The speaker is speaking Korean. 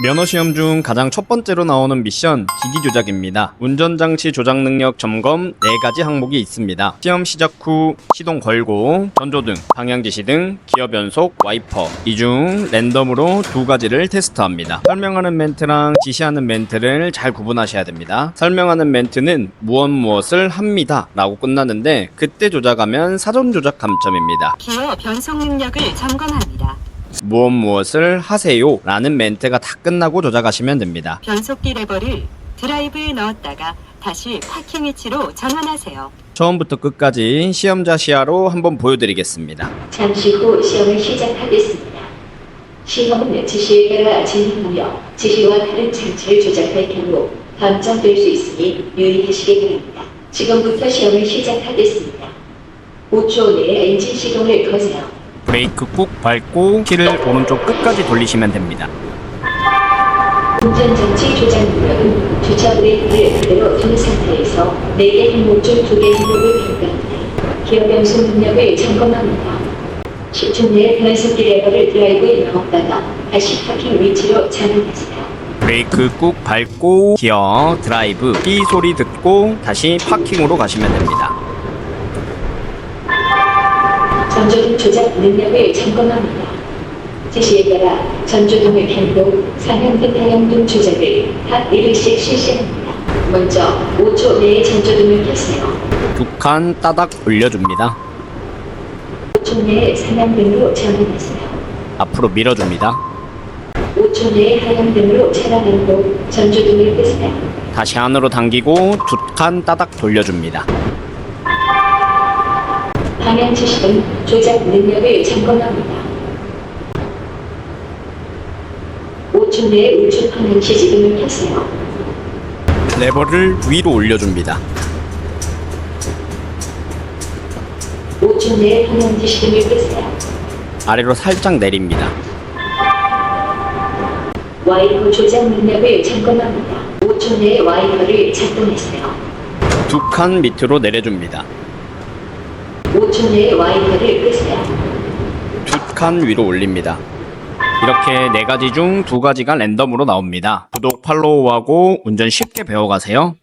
면허 시험 중 가장 첫 번째로 나오는 미션 기기 조작입니다. 운전장치 조작 능력 점검 4가지 항목이 있습니다. 시험 시작 후 시동 걸고 전조등, 방향 지시 등 기어 변속, 와이퍼 이 중 랜덤으로 두 가지를 테스트합니다. 설명하는 멘트랑 지시하는 멘트를 잘 구분하셔야 됩니다. 설명하는 멘트는 무엇 무엇을 합니다 라고 끝나는데 그때 조작하면 사전 조작 감점입니다. 기어 변속 능력을 점검합니다. 무엇 무엇을 하세요 라는 멘트가 다 끝나고 조작하시면 됩니다. 변속기 레버를 드라이브에 넣었다가 다시 파킹 위치로 전환하세요. 처음부터 끝까지 시험자 시야로 한번 보여드리겠습니다. 잠시 후 시험을 시작하겠습니다. 시험은 지시에 따라 진행하며 지시와 다른 장치를 조작할 경우 감점될 수 있으니 유의하시기 바랍니다. 지금부터 시험을 시작하겠습니다. 5초 내에 엔진 시동을 거세요. 브레이크 꾹 밟고 키를 오른쪽 끝까지 돌리시면 됩니다. 운전 장치 조작 능력은 주차 브레이크를 그대로 둔 상태에서 4개 항목 중 2개 항목을 평가합니다. 기어 변속 능력을 점검합니다. 10초 내에 변속기 레버를 드라이브에 넣었다가 다시 파킹 위치로 전환하세요. 브레이크 꾹 밟고 기어 드라이브 삐 소리 듣고 다시 파킹으로 가시면 됩니다. 전조등 조작 능력을 점검합니다. 지시에 따라 전조등을 켠후 상향등 하향 등 조작을 각 1회씩 실시합니다. 먼저 5초 내에 전조등을. 두칸 따닥 올려줍니다. 5초 내에 상향등으로 전환하세요. 앞으로 밀어줍니다. 5초 내에 하향등으로 차량한 후 전조등을 끄세요. 다시 안으로 당기고 두 칸 따닥 돌려줍니다. 방향 지시등 조작 능력을 점검합니다. 5초 내에 우측 방향 지시등을 켰어요. 레버를 위로 올려줍니다. 5초 내에 방향 지시등을 끄세요. 아래로 살짝 내립니다. 와이퍼 조작 능력을 점검합니다. 5초 내에 와이퍼를 작동했어요. 두 칸 밑으로 내려줍니다. 5초 내에 와이퍼를 끄세요. 두칸 위로 올립니다. 이렇게 네 가지 중 두 가지가 랜덤으로 나옵니다. 구독, 팔로우하고 운전 쉽게 배워가세요.